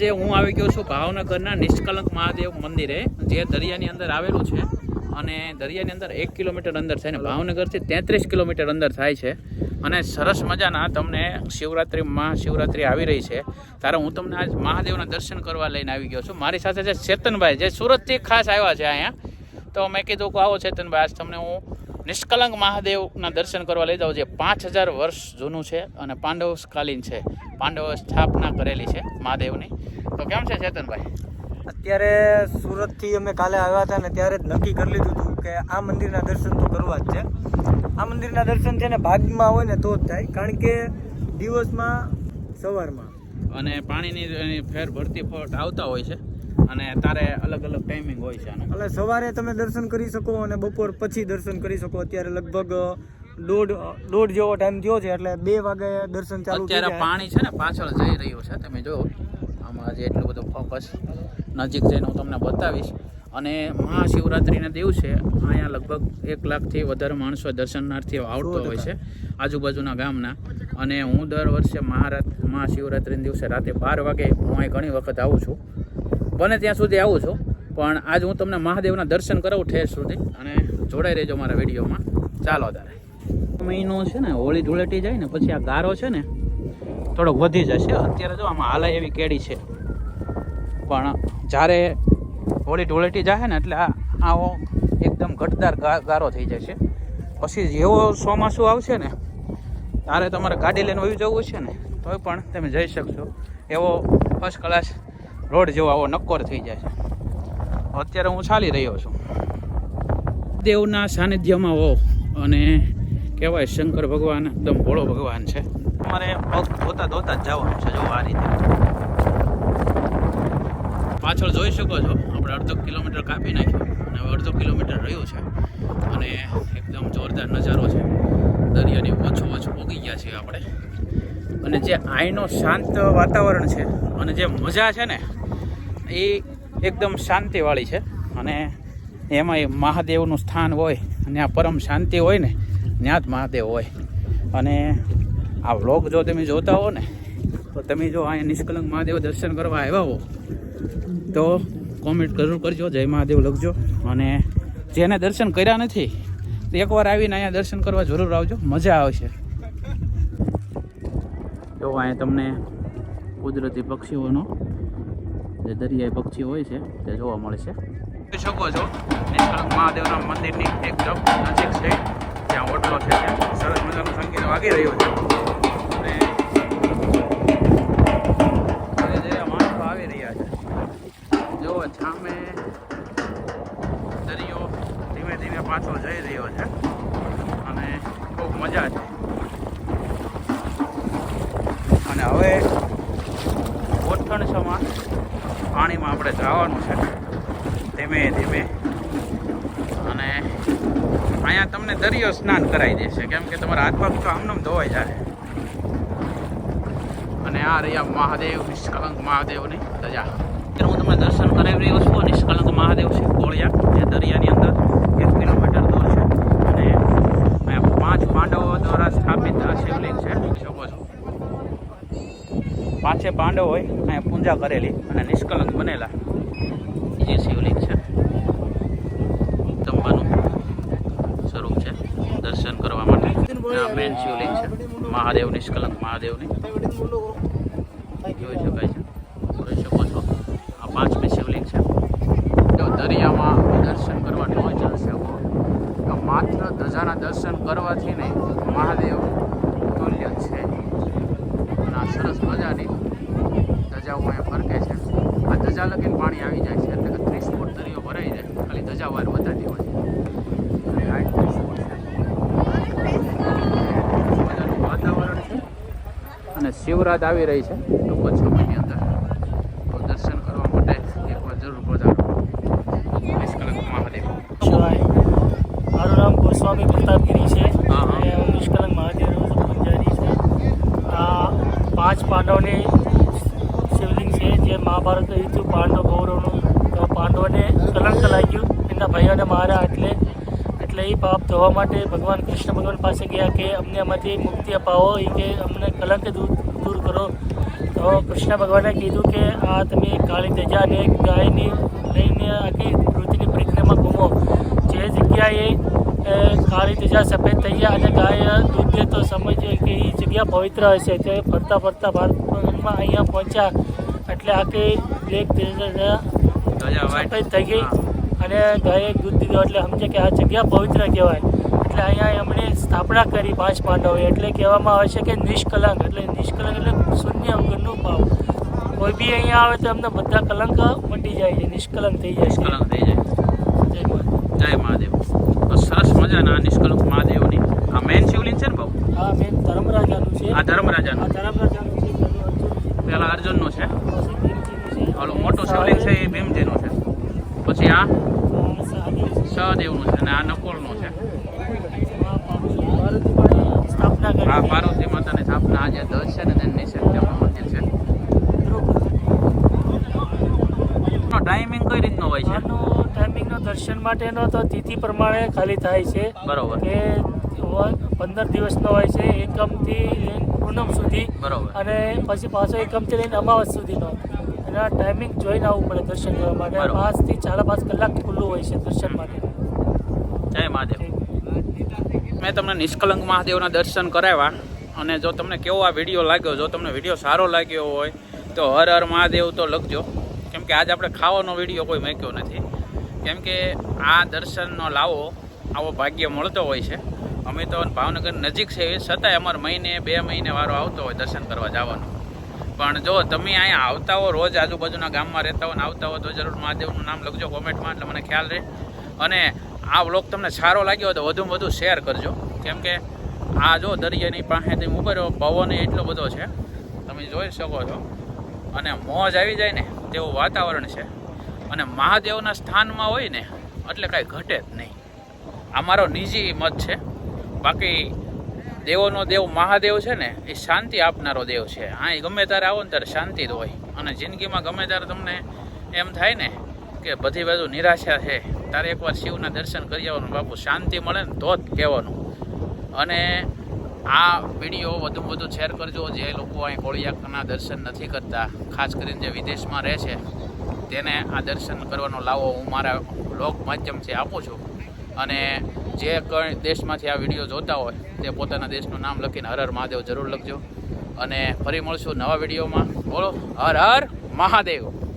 જે હું આવી ગયો છું ભાવનગરના નિષ્કલંક મહાદેવ મંદિરે, જે દરિયાની અંદર આવેલું છે અને દરિયાની અંદર એક કિલોમીટર અંદર છે અને ભાવનગરથી તેત્રીસ કિલોમીટર અંદર થાય છે. અને સરસ મજાના તમને શિવરાત્રિ મહાશિવરાત્રિ આવી રહી છે. ત્યારે હું તમને આજ મહાદેવના દર્શન કરવા લઈને આવી ગયો છું. મારી સાથે છે ચેતનભાઈ, જે સુરતથી ખાસ આવ્યા છે અહીંયા. તો મેં કીધું કે આવો ચેતનભાઈ, આજ તમને હું નિષ્કલંક મહાદેવના દર્શન કરવા લઈ જાઉં, જે પાંચ હજાર વર્ષ જૂનું છે અને પાંડવકાલીન છે. પાંડવો સ્થાપના કરેલી છે મહાદેવની. તો કેમ છે ચેતનભાઈ? અત્યારે સુરતથી અમે કાલે આવ્યા હતા ને ત્યારે જ નક્કી કરી લીધું હતું કે આ મંદિરના દર્શન તો કરવા જ છે. આ મંદિરના દર્શન છે ને ભાગમાં હોય ને તો જ થાય કારણ કે દિવસમાં સવારમાં. અને પાણીની ફેર ભરતી ફોટ આવતા હોય છે અને તારે અલગ અલગ ટાઈમિંગ હોય છે એટલે સવારે તમે દર્શન કરી શકો અને બપોર પછી દર્શન કરી શકો. અત્યારે લગભગ દોઢ દોઢ જેવો ટાઈમ થયો છે એટલે બે વાગે દર્શન ચાલુ અત્યારે પાણી છે ને પાછળ જઈ રહ્યું છે તમે જો આમાં આજે એટલું બધું ફોકસ નજીક જઈને હું તમને બતાવીશ. અને મહાશિવરાત્રિના દિવસે અહીંયા લગભગ એક લાખથી વધારે માણસો દર્શનાર્થીઓ આવતો હોય છે આજુબાજુના ગામના. અને હું દર વર્ષે મહારાત, મહાશિવરાત્રિના દિવસે રાતે બાર વાગે હું અહીં ઘણી વખત આવું છું. બને ત્યાં સુધી આવું છું, પણ આજ હું તમને મહાદેવના દર્શન કરાવું ઠેર સુધી. અને જોડાઈ રહેજો મારા વિડીયોમાં. ચાલો તારે મહિનો છે ને, હોળી ધૂળેટી જાય ને, પછી આ ગારો છે ને થોડોક વધી જશે. અત્યારે જો આમાં હાલે એવી કેડી છે. પણ જ્યારે હોળી ધૂળેટી જાય ને એટલે આવો એકદમ ઘટદાર ગારો થઈ જશે. પછી જેવો ચોમાસું આવશે ને, ત્યારે તમારે ગાડી લઈને વયું જવું છે ને, તોય પણ તમે જઈ શકશો. એવો ફર્સ્ટ ક્લાસ રોડ જેવો આવો નક્કોર થઈ જાય છે. અત્યારે હું ચાલી રહ્યો છું. દેવના સાનિધ્યમાં હો અને કહેવાય શંકર ભગવાન, એકદમ ભોળો ભગવાન છે. તમારે ધોતા ધોતા જ જવાનું છે જો આ રીતે. પાછળ જોઈ શકો છો, આપણે અડધો કિલોમીટર કાપી નાખ્યો. અને હવે અડધો કિલોમીટર રહ્યું છે. અને એકદમ જોરદાર નજારો છે. દરિયાની ઓછો ઓછો ઉગી ગયા છીએ આપણે. અને જે આઈનો શાંત વાતાવરણ છે, અને જે મજા છે ને, એ એકદમ શાંતિવાળી છે. અને એમાં એ મહાદેવનું સ્થાન હોય, અને આ પરમ શાંતિ હોય ને, ત્યાં જ મહાદેવ હોય. અને આ વ્લોગ જો તમે જોતા હો ને, તો તમે જો અહીંયા નિષ્કલંક મહાદેવ દર્શન કરવા આવ્યા હો, તો કોમેન્ટ જરૂર કરજો, જય મહાદેવ લખજો. અને જેને દર્શન કર્યા નથી, તો એકવાર આવીને અહીંયા દર્શન કરવા જરૂર આવજો, મજા આવશે. જો અહીંયા તમને કુદરતી પક્ષીઓનો જે દરિયાઈ પક્ષી હોય છે, તે જોવા મળે છે શકો છો, નિષ્કલંક મહાદેવના મંદિરની એકદમ નજીક છે, ત્યાં હોટલો છે સરસ મજાનું સંગીત વાગી રહ્યો છે. હવે ગોઠણ સમા પાણીમાં આપણે જવાનું છે. ધીમે ધીમે. અને અહીંયા તમને દરિયો સ્નાન કરાવી દેશે. કેમ કે તમારા હાથ પગ તો આમનામ ધોવાઈ જાય. અને આ રહ્યા મહાદેવ, નિષ્કલંક મહાદેવની રજા હું તમને દર્શન કરાવી રહ્યો છું. નિષ્કલંક મહાદેવ છે કોળિયા જે દરિયાની અંદર એક કિલોમીટર દૂર છે. અને અહીંયા પાંચ પાંડવો દ્વારા સ્થાપિત આ શિવલિંગ છે જોઈ શકો છો પાંચે પાંડવ હોય, અહીંયા પૂજા કરેલી અને નિષ્કલંક બનેલા. જે શિવલિંગ છે. તંબાનું સ્વરૂપ છે દર્શન કરવા માટે. મેન શિવલિંગ છે. મહાદેવ નિષ્કલંક મહાદેવની. જોઈ શકાય છે. જોઈ શકો છો. આ પાંચમી શિવલિંગ છે. દરિયામાં દર્શન કરવા ન જઈ શકો તો માત્ર ધજાના દર્શન કરવાથી નહીં મહાદેવ તુલ્ય છે અને આ સરસ મજાની ધજાઓ અહીંયા ફરકે છે આ ધજા લગીને પાણી આવી જાય છે. એટલે કે ત્રીસ ફૂટ દરિયો ભરાઈ જાય. ખાલી ધજા વાર વધારી હોય છે. મજાનું વાતાવરણ છે. અને શિવરાત આવી રહી છે ટૂંક જ સમયની અંદર. તો દર્શન કરવા માટે એકવાર જરૂર પધારો. નિષ્કલંક મહાદેવ. મારું નામ ગોસ્વામી પ્રતાપગીરી છે. હા, નિષ્કલંક મહાદેવ પૂજારી છે. આ પાંચ પાંડવની જે મહાભારત યુદ્ધ પાંડવ કૌરવનું તો પાંડવોને કલંક લાગ્યું. એમના ભાઈઓને માર્યા એટલે એટલે એ પાપ ધોવા માટે ભગવાન કૃષ્ણ ભગવાન પાસે ગયા કે અમને આમાંથી મુક્તિ અપાવો, એ કે અમને કલંક દૂર દૂર કરો. તો કૃષ્ણ ભગવાને કીધું કે આ તમે કાળી ધજાને ગાયની લઈને આખી પૃથ્વીની પરિક્રમા ઘૂમો. જે જગ્યાએ કાળી ધજા સફેદ થઈ ગયા અને ગાય દૂધ દે તો સમજો કે એ જગ્યા પવિત્ર હશે. તે ફરતા ફરતા ભારતમાં અહીંયા પહોંચ્યા. એટલે આખી બ્લેક. સફેદ થઈ ગઈ. અને ગાયે દૂધ દીધું. એટલે સમજે કે આ જગ્યા પવિત્ર કહેવાય. એટલે અહીંયા એમણે સ્થાપના કરી પાંચ પાંડવોએ એટલે કહેવામાં આવે છે કે નિષ્કલંક. એટલે નિષ્કલંક એટલે શૂન્ય અંગનું ભાવ કોઈ બી અહીંયા આવે તો એમને બધા કલંક મટી જાય છે. નિષ્કલંક થઈ જાય નિષ્કલંક થઈ જાય. જય જય મહાદેવ. તો સરસ મજાના નિષ્કલંક મહાદેવની. આ મેન શિવલિંગ છે ને ભાऊ આ મેન ધર્મરાજાનું છે. આ ધર્મરાજાનું. આ ધર્મરાજાનું પેલા અર્જુનનું છે. ઓલું મોટું શિવલિંગ છે એ ભીમજીનું છે. પછી આ. સહદેવનું છે અને આ નકુળનું છે. આ પાર્વતી માતાની સ્થાપના આજે દસ છે ને તેની નિષેધ મંદિર છે. ટાઈમિંગ કઈ રીતનો હોય છે? આનો ટાઈમિંગનો દર્શન માટેનો તો તિથિ પ્રમાણે ખાલી થાય છે. બરોબર. કે પંદર દિવસનો હોય છે. એકમથી પૂનમ સુધી. બરોબર. અને પછી પાછો એકમથી લઈને અમાવસ સુધીનો. એના ટાઈમિંગ જોઈને આવવું પડે દર્શન કરવા માટે. પાંચથી સાડા પાંચ કલાક ખુલ્લું હોય છે દર્શન માટે. જય મહાદેવ. મેં તમને નિષ્કલંક મહાદેવના દર્શન કરાવ્યા. અને જો તમને કેવો આ વીડિયો લાગ્યો જો તમને વીડિયો સારો લાગ્યો હોય તો હર હર મહાદેવ તો લખજો. કેમ કે આજે આપણે ખાવાનો વીડિયો કોઈ મૂક્યો નથી. કેમ કે આ દર્શનનો લાવો આવો ભાગ્ય મળતો હોય છે. અમે તો ભાવનગર નજીક છે છતાંય અમારે મહિને, બે મહિને વારો આવતો હોય દર્શન કરવા જવાનો. પણ જો તમે અહીંયા આવતા હો રોજ આજુબાજુના ગામમાં રહેતા હો ને આવતા હો તો જરૂર મહાદેવનું નામ લખજો કોમેન્ટમાં, એટલે મને ખ્યાલ રહે. અને આ વ્લોગ તમને સારો લાગ્યો હોય તો વધુમાં વધુ શેર કરજો. કેમ કે આ જો દરિયાની પાસે તમે ઊભો રહ્યો, પવન એટલો બધો છે, તમે જોઈ શકો છો. અને મોજ આવી જાય ને તેવું વાતાવરણ છે. અને મહાદેવના સ્થાનમાં હોય ને, એટલે કાંઈ ઘટે જ નહીં. આ મારો નિજી મત છે. બાકી દેવોનો દેવ મહાદેવ છે ને, એ શાંતિ આપનારો દેવ છે. હા, એ ગમે ત્યારે આવો ને ત્યારે શાંતિ જ હોય. અને જિંદગીમાં ગમે ત્યારે તમને એમ થાય ને કે બધી બાજુ નિરાશા છે તારે એકવાર શિવના દર્શન કરી આવવાનું, બાપુ શાંતિ મળે ને તો જ કહેવાનું. અને આ વીડિયો વધુ વધુ શેર કરજો, જે લોકો અહીં કોળિયાકના દર્શન નથી કરતા, ખાસ કરીને જે વિદેશમાં રહે છે, તેને આ દર્શન કરવાનો લાવો હું મારા બ્લોગ માધ્યમથી આપું છું. અને જે દેશમાંથી આ વીડિયો જોતા હોય, તે પોતાના દેશનું નામ લખીને હર હર મહાદેવ જરૂર લખજો. અને ફરી મળશું નવા વિડીયોમાં. બોલો, હર હર મહાદેવ.